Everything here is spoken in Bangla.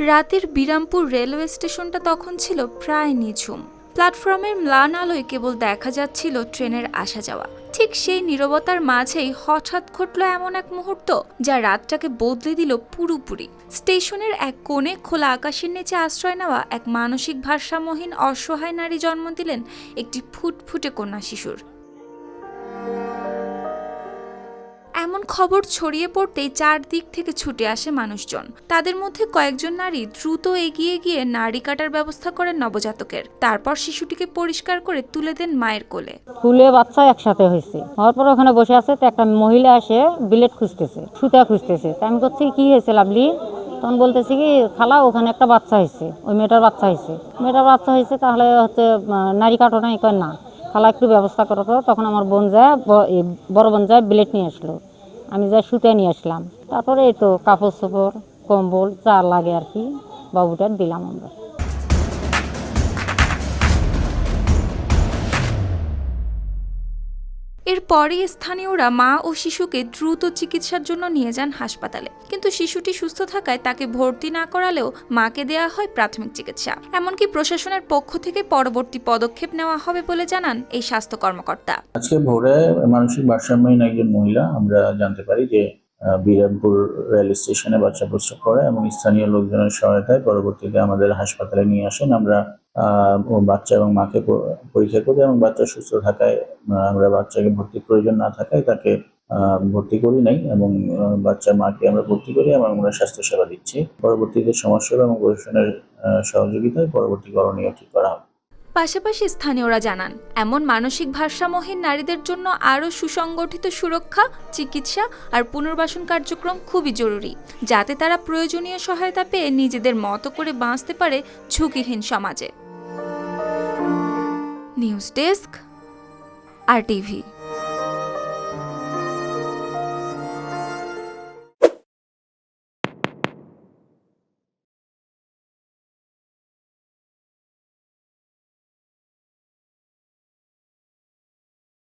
রাতের বিরামপুর রেলওয়ে স্টেশনটা তখন ছিল প্রায় নিঝুম। প্ল্যাটফর্মের ম্লান আলোয় কেবল দেখা যাচ্ছিল ট্রেনের আসা যাওয়া। ঠিক সেই নীরবতার মাঝেই হঠাৎ ঘটল এমন এক মুহূর্ত যা রাতটাকে বদলে দিল পুরোপুরি। স্টেশনের এক কোণে খোলা আকাশের নিচে আশ্রয় নেওয়া এক মানসিক ভারসাম্যহীন, অসহায় নারী জন্ম দিলেন একটি ফুটফুটে কন্যা শিশুর। এমন খবর ছড়িয়ে পড়তেই চারদিক থেকে ছুটে আসে মানুষজন। তাদের মধ্যে কয়েকজন নারী দ্রুত এগিয়ে গিয়ে নাড়ি কাটার ব্যবস্থা করেন নবজাতকের। তারপর শিশুটিকে পরিষ্কার করে তুলে দেন মায়ের কোলে। স্কুলে বাচ্চা একসাথে হয়েছে। হওয়ার পর ওখানে বসে আছে তো একটা মহিলা এসে বিলেট খুঁজতেছে, সুতা খুঁজতেছে। তা আমি করছি কি হয়েছে লাভলি? তখন বলতেছি কি, খালা, ওখানে একটা বাচ্চা হয়েছে। ওই মেয়েটার বাচ্চা হয়েছে। মেয়েটার বাচ্চা হয়েছে তাহলে হচ্ছে নারী কাটো নাই, কয় না। খালা একটু ব্যবস্থা করো তখন আমার বোন যায় বড় বোন যায় বিলেট নিয়ে আসলো। আমি যা সুতা নিয়ে আসলাম। তারপরে এই তো কাপড় চোপড়, কম্বল, যা লাগে আর কি, বাবুটার দিলাম আমরা। এরপরই স্থানীয়রা মা ও শিশুকে দ্রুত চিকিৎসার জন্য নিয়ে যান হাসপাতালে। কিন্তু শিশুটি সুস্থ থাকায় তাকে ভর্তি না করালেও মাকে দেয়া হয় প্রাথমিক চিকিৎসা। এমনকি প্রশাসনের পক্ষ থেকে পরবর্তী পদক্ষেপ নেওয়া হবে বলে জানান এই স্বাস্থ্য কর্মকর্তা। আজকে ভোরে মানসিক ভারসাম্যহীন একজন মহিলা, আমরা জানতে পারি যে বিরামপুর রেল স্টেশনে বাচ্চা প্রসব করে এবং স্থানীয় লোকজনের সহায়তায় পরবর্তীতে আমাদের হাসপাতালে নিয়ে আসেন। আমরা ও বাচ্চা এবং মাকে পরীক্ষা করি এবং বাচ্চা সুস্থ থাকায় আমরা বাচ্চাকে ভর্তির প্রয়োজন না থাকায় তাকে ভর্তি করি নাই এবং বাচ্চা মাকে আমরা ভর্তি করি এবং আমরা স্বাস্থ্যসেবা দিচ্ছি। পরবর্তীতে সমস্যা এবং প্রশাসনের সহযোগিতায় পরবর্তী করণীয় ঠিক করা হবে। পাশাপাশি স্থানীয়রা জানান, এমন মানসিক ভারসাম্যহীন নারীদের জন্য আরও সুসংগঠিত সুরক্ষা, চিকিৎসা আর পুনর্বাসন কার্যক্রম খুবই জরুরি, যাতে তারা প্রয়োজনীয় সহায়তা পেয়ে নিজেদের মতো করে বাঁচতে পারে ঝুঁকিহীন সমাজে। News desk RTV